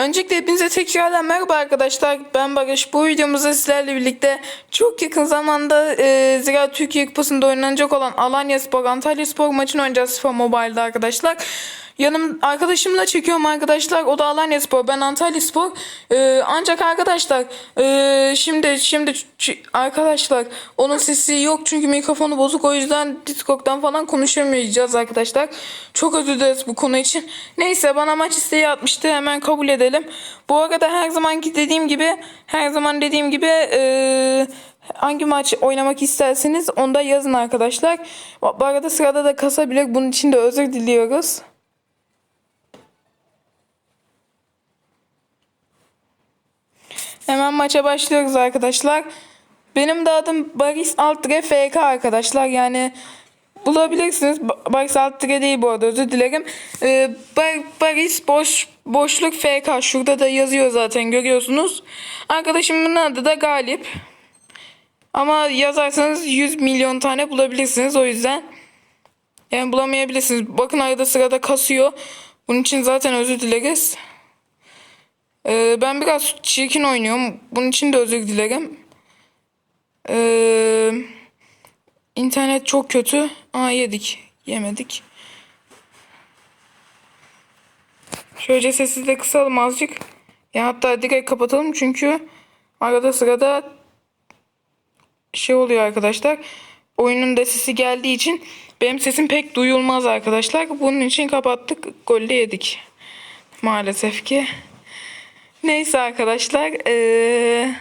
Öncelikle hepinize tekrardan merhaba arkadaşlar. Ben Barış. Bu videomuzda sizlerle birlikte çok yakın zamanda e, Zira Türkiye Kupası'nda oynanacak olan Alanya Spor, Antalya Spor maçını oynayacağız FIFA Mobile'da arkadaşlar. Yanım arkadaşımla çekiyorum arkadaşlar. O da Alanya Spor, ben Antalya Spor. E, ancak arkadaşlar e, şimdi şimdi arkadaşlar onun sesi yok çünkü mikrofonu bozuk. O yüzden Discord'dan falan konuşamayacağız arkadaşlar. Çok özür dileriz bu konu için. Neyse bana maç isteği atmıştı. Hemen kabul edelim. Bu arada her zamanki dediğim gibi her zaman dediğim gibi eee, hangi maç oynamak isterseniz onda yazın arkadaşlar. Bu arada sırada da kasabilir. Bunun için de özür diliyoruz. Hemen maça başlıyoruz arkadaşlar. Benim de adım Baris Altre FK arkadaşlar. Yani bulabilirsiniz. Ba- Baris Altre değil bu arada özür dilerim. Ee, Bar- Baris boş boşluk FK şurada da yazıyor zaten görüyorsunuz. Arkadaşımın adı da Galip. Ama yazarsanız 100 milyon tane bulabilirsiniz o yüzden. Yani bulamayabilirsiniz. Bakın arada sırada kasıyor. Bunun için zaten özür dileriz. Ee, ben biraz çirkin oynuyorum. Bunun için de özür dilerim. Ee, internet çok kötü. Aa yedik. Yemedik. Şöyle sesi de kısalım azıcık. Ya hatta direkt kapatalım çünkü arada sırada şey oluyor arkadaşlar. Oyunun da sesi geldiği için benim sesim pek duyulmaz arkadaşlar. Bunun için kapattık. Golü yedik. Maalesef ki. Neyse arkadaşlar. eee,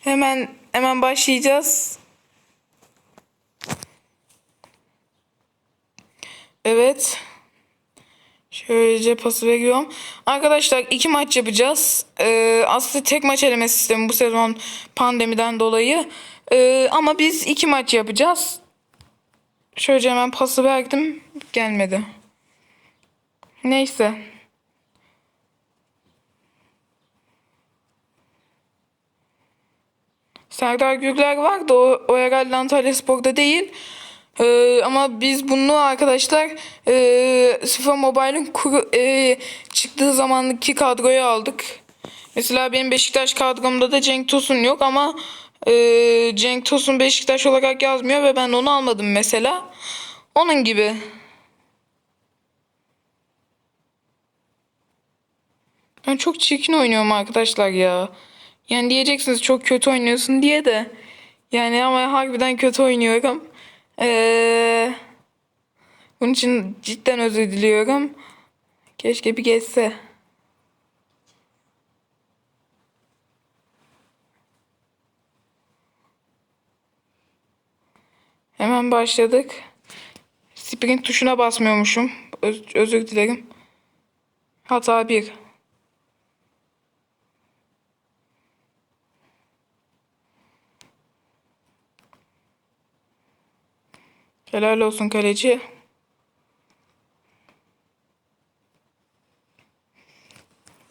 hemen hemen başlayacağız. Evet. Şöylece pası veriyorum. Arkadaşlar iki maç yapacağız. Ee, aslında tek maç eleme sistemi bu sezon pandemiden dolayı. Ee, ama biz iki maç yapacağız. Şöyle hemen pası verdim. Gelmedi. Neyse. Serdar Gürler var da o, o herhalde Antalya Spor'da değil. Ee, ama biz bunu arkadaşlar e, Sıfır Mobile'ın kuru, e, çıktığı zamanki kadroyu aldık. Mesela benim Beşiktaş kadromda da Cenk Tosun yok ama e, Cenk Tosun Beşiktaş olarak yazmıyor ve ben onu almadım mesela. Onun gibi. Ben çok çirkin oynuyorum arkadaşlar ya. Yani diyeceksiniz çok kötü oynuyorsun diye de. Yani ama harbiden kötü oynuyorum. Ee, bunun için cidden özür diliyorum. Keşke bir geçse. Hemen başladık. Sprint tuşuna basmıyormuşum. Öz- özür dilerim. Hata bir. Helal olsun kaleci.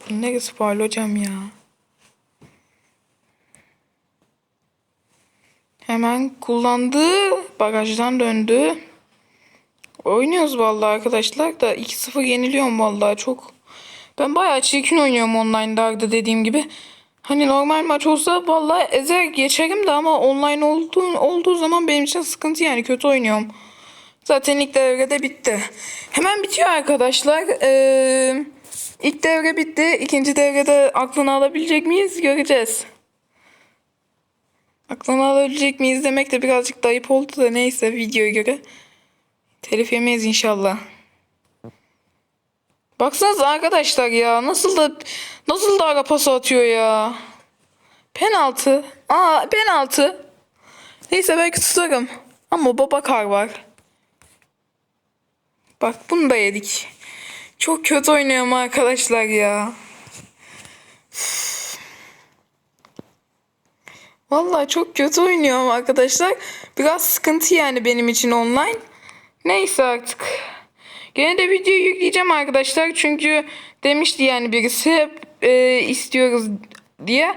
Neresi faul hocam ya? Hemen kullandı. Bagajdan döndü. Oynuyoruz vallahi arkadaşlar da 2-0 yeniliyorum vallahi çok. Ben bayağı çirkin oynuyorum online'da dediğim gibi. Hani normal maç olsa vallahi ezer geçerim de ama online olduğu, olduğu zaman benim için sıkıntı yani kötü oynuyorum. Zaten ilk devrede bitti. Hemen bitiyor arkadaşlar. Ee, ilk devre bitti. İkinci devrede aklını alabilecek miyiz? Göreceğiz. Aklını alabilecek miyiz demek de birazcık da ayıp oldu da neyse videoya göre. Telif yemeyiz inşallah. Baksanıza arkadaşlar ya nasıl da nasıl da ara pası atıyor ya. Penaltı. Aa penaltı. Neyse belki tutarım. Ama Babakar var. Bak bunu da yedik. Çok kötü oynuyorum arkadaşlar ya. Vallahi çok kötü oynuyorum arkadaşlar. Biraz sıkıntı yani benim için online. Neyse artık. Gene de video yükleyeceğim arkadaşlar. Çünkü demişti yani birisi hep e, istiyoruz diye.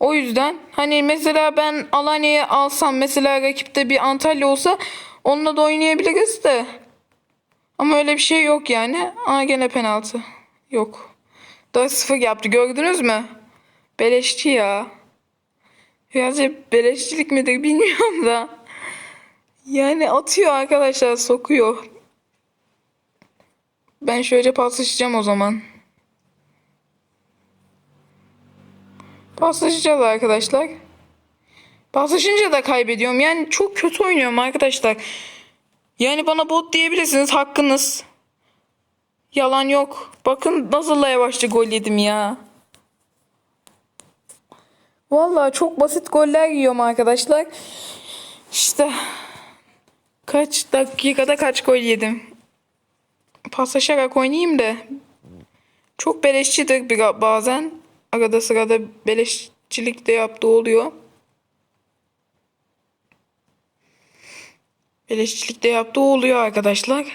O yüzden hani mesela ben Alanya'yı alsam mesela rakipte bir Antalya olsa onunla da oynayabiliriz de. Ama öyle bir şey yok yani. Aa gene penaltı. Yok. 4-0 yaptı gördünüz mü? Beleşçi ya. Birazcık beleşçilik midir bilmiyorum da. Yani atıyor arkadaşlar sokuyor. Ben şöyle paslaşacağım o zaman. Paslaşacağız arkadaşlar. Paslaşınca da kaybediyorum. Yani çok kötü oynuyorum arkadaşlar. Yani bana bot diyebilirsiniz hakkınız. Yalan yok. Bakın nasıl yavaşça gol yedim ya. Vallahi çok basit goller yiyorum arkadaşlar. İşte kaç dakikada kaç gol yedim. Paslaşarak oynayayım da. Çok beleşçidir bir bazen. Arada sırada beleşçilik de yaptığı oluyor. Beleşçilik de yaptığı oluyor arkadaşlar.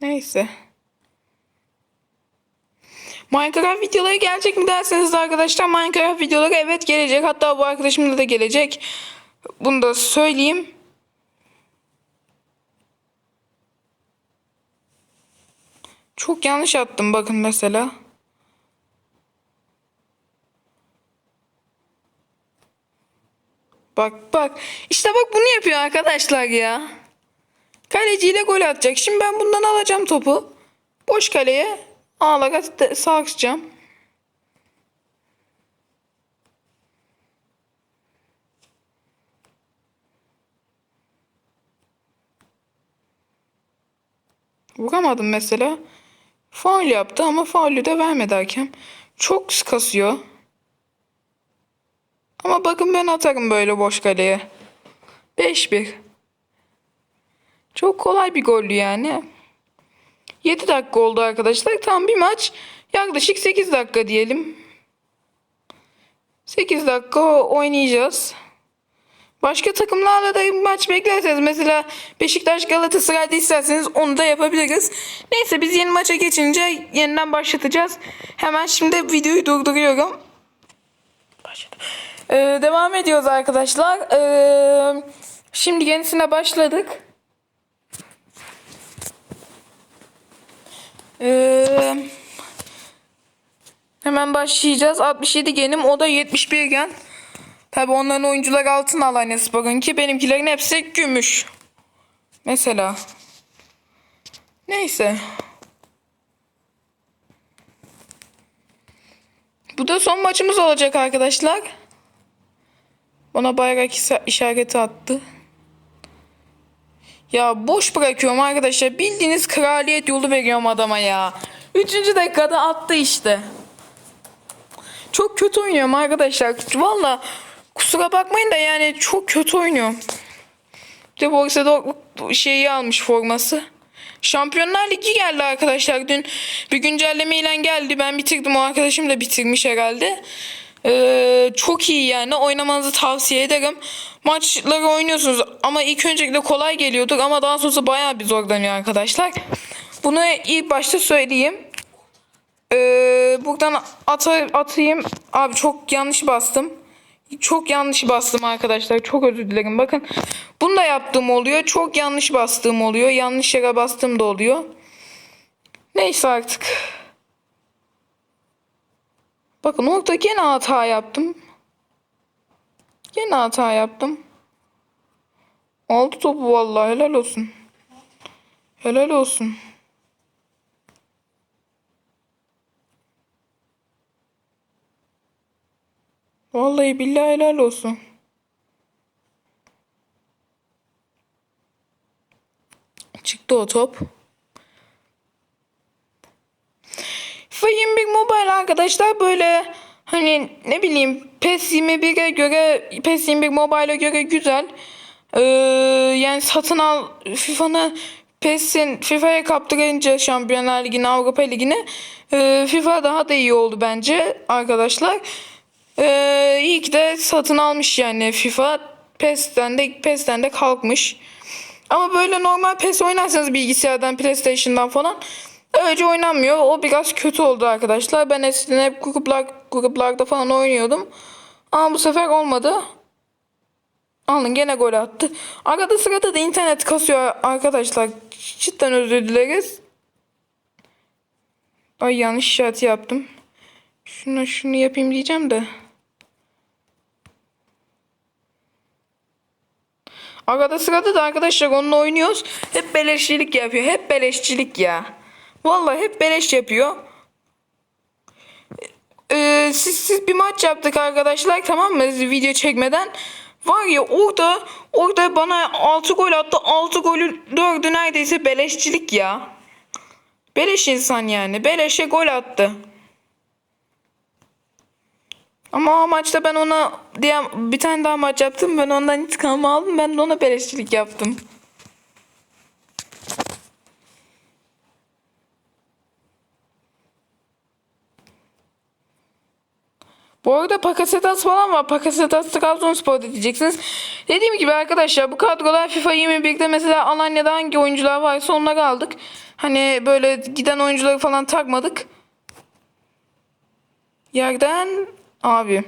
Neyse. Minecraft videoları gelecek mi derseniz de arkadaşlar Minecraft videoları evet gelecek. Hatta bu arkadaşımda da gelecek. Bunu da söyleyeyim. Çok yanlış attım bakın mesela. Bak bak. İşte bak bunu yapıyor arkadaşlar ya. Kaleciyle gol atacak. Şimdi ben bundan alacağım topu. Boş kaleye ağlara sarkacağım. Vuramadım mesela. Faul yaptı ama faulü de vermedi hakem. Çok kasıyor. Ama bakın ben atarım böyle boş kaleye. 5-1. Çok kolay bir gollü yani. 7 dakika oldu arkadaşlar. Tam bir maç yaklaşık 8 dakika diyelim. 8 dakika oynayacağız. Başka takımlarla da maç beklerseniz mesela Beşiktaş Galatasaray'da isterseniz onu da yapabiliriz. Neyse biz yeni maça geçince yeniden başlatacağız. Hemen şimdi videoyu durduruyorum. Ee, devam ediyoruz arkadaşlar. Ee, şimdi yenisine başladık. Ee, hemen başlayacağız. 67 genim o da 71 gen. Tabi onların oyuncular altın Alanya Spor'un ki benimkilerin hepsi gümüş. Mesela. Neyse. Bu da son maçımız olacak arkadaşlar. Bana bayrak işareti attı. Ya boş bırakıyorum arkadaşlar. Bildiğiniz kraliyet yolu veriyorum adama ya. Üçüncü dakikada attı işte. Çok kötü oynuyorum arkadaşlar. Valla kusura bakmayın da yani çok kötü oynuyorum. Bir de Borussia Dortmund şeyi almış forması. Şampiyonlar Ligi geldi arkadaşlar. Dün bir güncelleme ile geldi. Ben bitirdim. O arkadaşım da bitirmiş herhalde. Ee, çok iyi yani. Oynamanızı tavsiye ederim. Maçları oynuyorsunuz ama ilk öncelikle kolay geliyordur ama daha sonrası bayağı bir zorlanıyor arkadaşlar. Bunu ilk başta söyleyeyim. Ee, buradan ata, atayım. Abi çok yanlış bastım. Çok yanlış bastım arkadaşlar. Çok özür dilerim. Bakın bunu da yaptığım oluyor. Çok yanlış bastığım oluyor. Yanlış yere bastığım da oluyor. Neyse artık. Bakın orada gene hata yaptım. Gene hata yaptım. Aldı topu vallahi helal olsun. Helal olsun. Vallahi billahi helal olsun. Çıktı o top. FIFA 21 Mobile arkadaşlar böyle hani ne bileyim PES 21'e göre PES 21 Mobile'a göre güzel. Ee, yani satın al FIFA'nı PES'in FIFA'ya kaptırınca Şampiyonlar Ligi'ne Avrupa Ligi'ne e, FIFA daha da iyi oldu bence arkadaşlar. Ee, iyi de satın almış yani FIFA. PES'ten de PES'ten de kalkmış. Ama böyle normal PES oynarsanız bilgisayardan, PlayStation'dan falan öyle oynanmıyor. O biraz kötü oldu arkadaşlar. Ben eskiden hep gruplar, gruplarda falan oynuyordum. Ama bu sefer olmadı. Alın gene gol attı. Arada sırada da internet kasıyor arkadaşlar. Cidden özür dileriz. Ay yanlış işareti yaptım. Şuna şunu yapayım diyeceğim de. Arada sırada da arkadaşlar onunla oynuyoruz. Hep beleşçilik yapıyor. Hep beleşçilik ya. Vallahi hep beleş yapıyor. Ee, siz, siz bir maç yaptık arkadaşlar tamam mı? Video çekmeden. Var ya orada orada bana 6 gol attı. 6 golü 4'ü neredeyse beleşçilik ya. Beleş insan yani. Beleşe gol attı. Ama o maçta ben ona diye bir tane daha maç yaptım. Ben ondan intikam aldım. Ben de ona beleşçilik yaptım. Bu arada Pakasetas falan var. Pakasetas Trabzonspor'da diyeceksiniz. Dediğim gibi arkadaşlar bu kadrolar FIFA 21'de mesela Alanya'da hangi oyuncular varsa onları aldık. Hani böyle giden oyuncuları falan takmadık. Yerden abi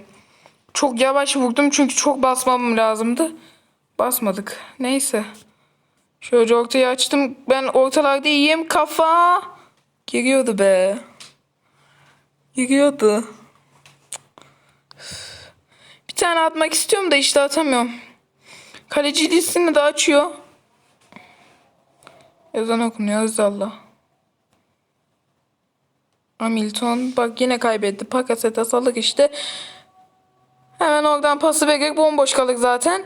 çok yavaş vurdum çünkü çok basmam lazımdı. Basmadık. Neyse. Şöyle ortaya açtım. Ben ortalarda iyiyim. Kafa. Giriyordu be. Giriyordu. Bir tane atmak istiyorum da işte atamıyorum. Kaleci listini de açıyor. Ezan okunuyor Allah. Hamilton bak yine kaybetti. Pakaseta salık işte. Hemen oradan pası bekler bomboş kalır zaten.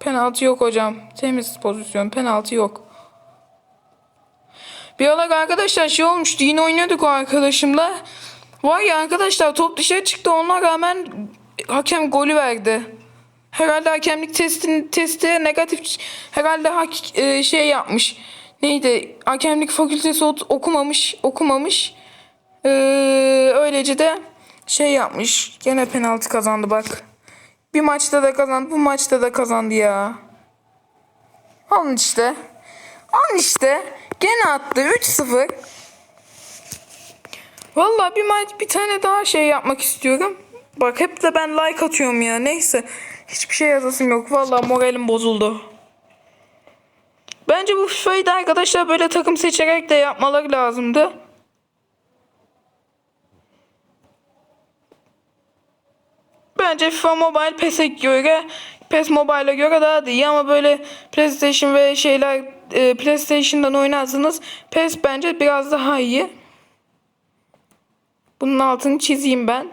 Penaltı yok hocam. Temiz pozisyon. Penaltı yok. Bir ara arkadaşlar şey olmuştu. Yine oynuyorduk o arkadaşımla. Var ya arkadaşlar top dışarı çıktı. Ona rağmen hakem golü verdi. Herhalde hakemlik testin testi negatif herhalde hak, e, şey yapmış. Neydi? Hakemlik fakültesi okumamış, okumamış. Ee, öylece de şey yapmış. Gene penaltı kazandı bak. Bir maçta da kazandı, bu maçta da kazandı ya. Alın işte. Alın işte. Gene attı 3-0. Vallahi bir maç bir tane daha şey yapmak istiyorum. Bak hep de ben like atıyorum ya. Neyse. Hiçbir şey yazasım yok. Vallahi moralim bozuldu. Bence bu FIFA'yı da arkadaşlar böyle takım seçerek de yapmaları lazımdı. Bence FIFA Mobile PES'e göre PES Mobile'a göre daha da iyi ama böyle PlayStation ve şeyler e, PlayStation'dan oynarsanız PES bence biraz daha iyi. Bunun altını çizeyim ben.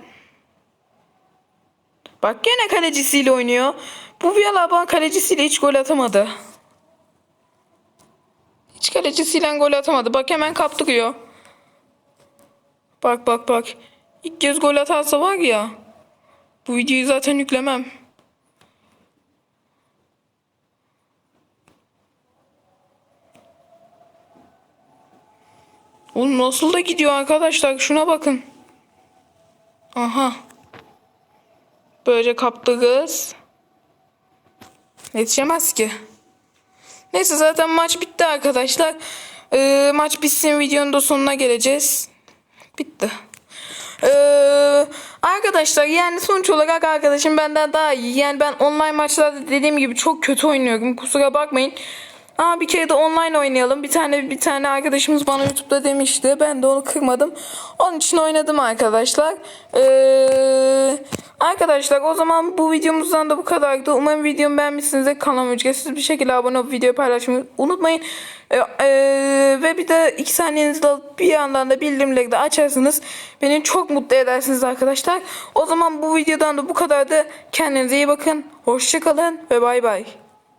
Bak gene kalecisiyle oynuyor. Bu Viyala bana kalecisiyle hiç gol atamadı. Hiç kalecisiyle gol atamadı. Bak hemen kaptırıyor. Bak bak bak. İlk kez gol atarsa var ya. Bu videoyu zaten yüklemem. Oğlum nasıl da gidiyor arkadaşlar. Şuna bakın. Aha. Böylece kaptı kız. Yetişemez ki. Neyse zaten maç bitti arkadaşlar. Ee, maç bitsin videonun da sonuna geleceğiz. Bitti. Ee, arkadaşlar yani sonuç olarak arkadaşım benden daha iyi. Yani ben online maçlarda dediğim gibi çok kötü oynuyorum. Kusura bakmayın. Ama bir kere de online oynayalım. Bir tane bir tane arkadaşımız bana YouTube'da demişti. Ben de onu kırmadım. Onun için oynadım arkadaşlar. Ee, arkadaşlar o zaman bu videomuzdan da bu kadardı. Umarım videomu beğenmişsinizdir. Kanalıma ücretsiz bir şekilde abone olup videoyu paylaşmayı unutmayın. Ee, ee, ve bir de iki saniyenizi alıp bir yandan da bildirimleri de açarsınız. Beni çok mutlu edersiniz arkadaşlar. O zaman bu videodan da bu kadardı. Kendinize iyi bakın. Hoşçakalın ve bay bay.